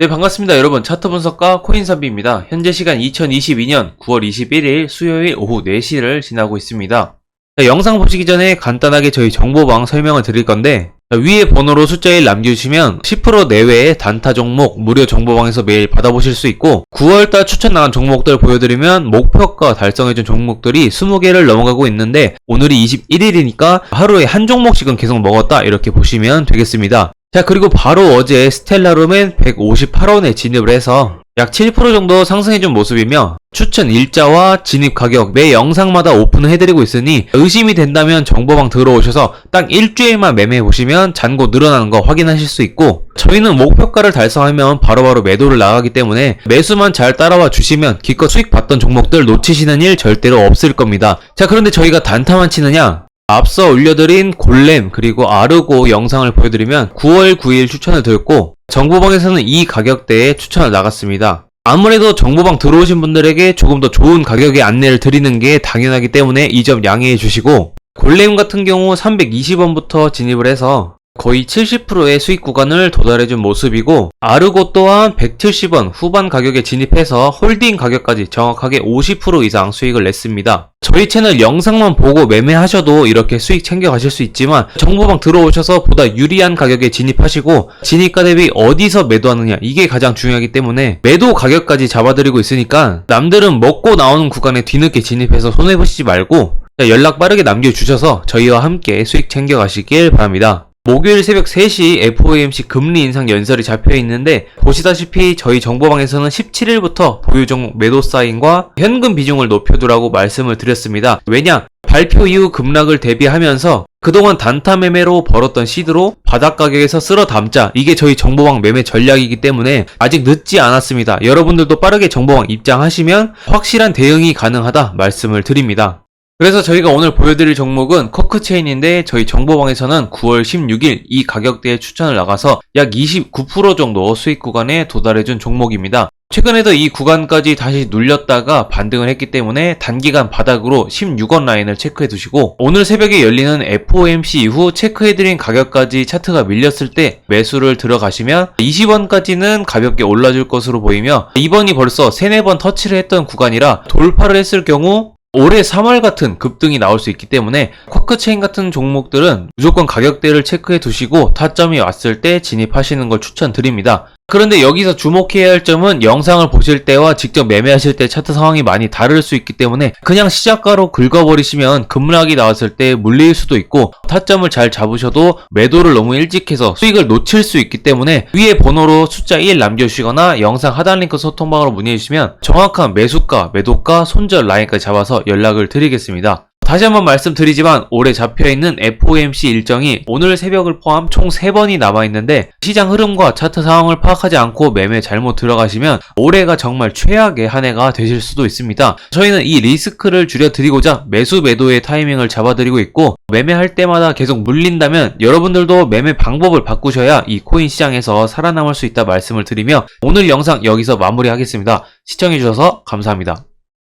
네, 반갑습니다. 여러분. 차트 분석가 코인선비입니다. 현재 시간 2022년 9월 21일 수요일 오후 4시를 지나고 있습니다. 자, 영상 보시기 전에 간단하게 저희 정보방 설명을 드릴 건데, 자, 위에 번호로 숫자 1 남겨주시면 10% 내외의 단타 종목 무료 정보방에서 매일 받아보실 수 있고, 9월달 추천 나간 종목들 보여드리면 목표가 달성해준 종목들이 20개를 넘어가고 있는데, 오늘이 21일이니까 하루에 한 종목씩은 계속 먹었다. 이렇게 보시면 되겠습니다. 자, 그리고 바로 어제 스텔라룸엔 158원에 진입을 해서 약 7% 정도 상승해준 모습이며 추천 일자와 진입 가격 매 영상마다 오픈을 해드리고 있으니 의심이 된다면 정보방 들어오셔서 딱 일주일만 매매해 보시면 잔고 늘어나는 거 확인하실 수 있고 저희는 목표가를 달성하면 바로바로 매도를 나가기 때문에 매수만 잘 따라와 주시면 기껏 수익 봤던 종목들 놓치시는 일 절대로 없을 겁니다. 자 그런데 저희가 단타만 치느냐 앞서 올려드린 골렘 그리고 아르고 영상을 보여드리면 9월 9일 추천을 드렸고 정보방에서는 이 가격대에 추천을 나갔습니다. 아무래도 정보방 들어오신 분들에게 조금 더 좋은 가격의 안내를 드리는 게 당연하기 때문에 이 점 양해해 주시고 골렘 같은 경우 320원부터 진입을 해서 거의 70%의 수익 구간을 도달해준 모습이고 아르고 또한 170원 후반 가격에 진입해서 홀딩 가격까지 정확하게 50% 이상 수익을 냈습니다. 저희 채널 영상만 보고 매매하셔도 이렇게 수익 챙겨 가실 수 있지만 정보방 들어오셔서 보다 유리한 가격에 진입하시고 진입가 대비 어디서 매도하느냐 이게 가장 중요하기 때문에 매도 가격까지 잡아드리고 있으니까 남들은 먹고 나오는 구간에 뒤늦게 진입해서 손해보시지 말고 연락 빠르게 남겨주셔서 저희와 함께 수익 챙겨 가시길 바랍니다. 목요일 새벽 3시 FOMC 금리 인상 연설이 잡혀 있는데 보시다시피 저희 정보방에서는 17일부터 보유 종목 매도 사인과 현금 비중을 높여두라고 말씀을 드렸습니다. 왜냐? 발표 이후 급락을 대비하면서 그동안 단타 매매로 벌었던 시드로 바닥 가격에서 쓸어 담자 이게 저희 정보방 매매 전략이기 때문에 아직 늦지 않았습니다. 여러분들도 빠르게 정보방 입장하시면 확실한 대응이 가능하다 말씀을 드립니다. 그래서 저희가 오늘 보여드릴 종목은 커크체인인데 저희 정보방에서는 9월 16일 이 가격대에 추천을 나가서 약 29% 정도 수익 구간에 도달해준 종목입니다. 최근에도 이 구간까지 다시 눌렸다가 반등을 했기 때문에 단기간 바닥으로 16원 라인을 체크해 두시고 오늘 새벽에 열리는 FOMC 이후 체크해드린 가격까지 차트가 밀렸을 때 매수를 들어가시면 20원까지는 가볍게 올라줄 것으로 보이며 이번이 벌써 3, 4번 터치를 했던 구간이라 돌파를 했을 경우 올해 3월 같은 급등이 나올 수 있기 때문에 쿼크 체인 같은 종목들은 무조건 가격대를 체크해 두시고 타점이 왔을 때 진입하시는 걸 추천드립니다. 그런데 여기서 주목해야 할 점은 영상을 보실 때와 직접 매매하실 때 차트 상황이 많이 다를 수 있기 때문에 그냥 시작가로 긁어버리시면 급락이 나왔을 때 물릴 수도 있고 타점을 잘 잡으셔도 매도를 너무 일찍 해서 수익을 놓칠 수 있기 때문에 위에 번호로 숫자 1 남겨주시거나 영상 하단 링크 소통방으로 문의해주시면 정확한 매수가, 매도가, 손절 라인까지 잡아서 연락을 드리겠습니다. 다시 한번 말씀드리지만 올해 잡혀있는 FOMC 일정이 오늘 새벽을 포함 총 3번이 남아있는데 시장 흐름과 차트 상황을 파악하지 않고 매매 잘못 들어가시면 올해가 정말 최악의 한 해가 되실 수도 있습니다. 저희는 이 리스크를 줄여드리고자 매수 매도의 타이밍을 잡아드리고 있고 매매할 때마다 계속 물린다면 여러분들도 매매 방법을 바꾸셔야 이 코인 시장에서 살아남을 수 있다 말씀을 드리며 오늘 영상 여기서 마무리하겠습니다. 시청해주셔서 감사합니다.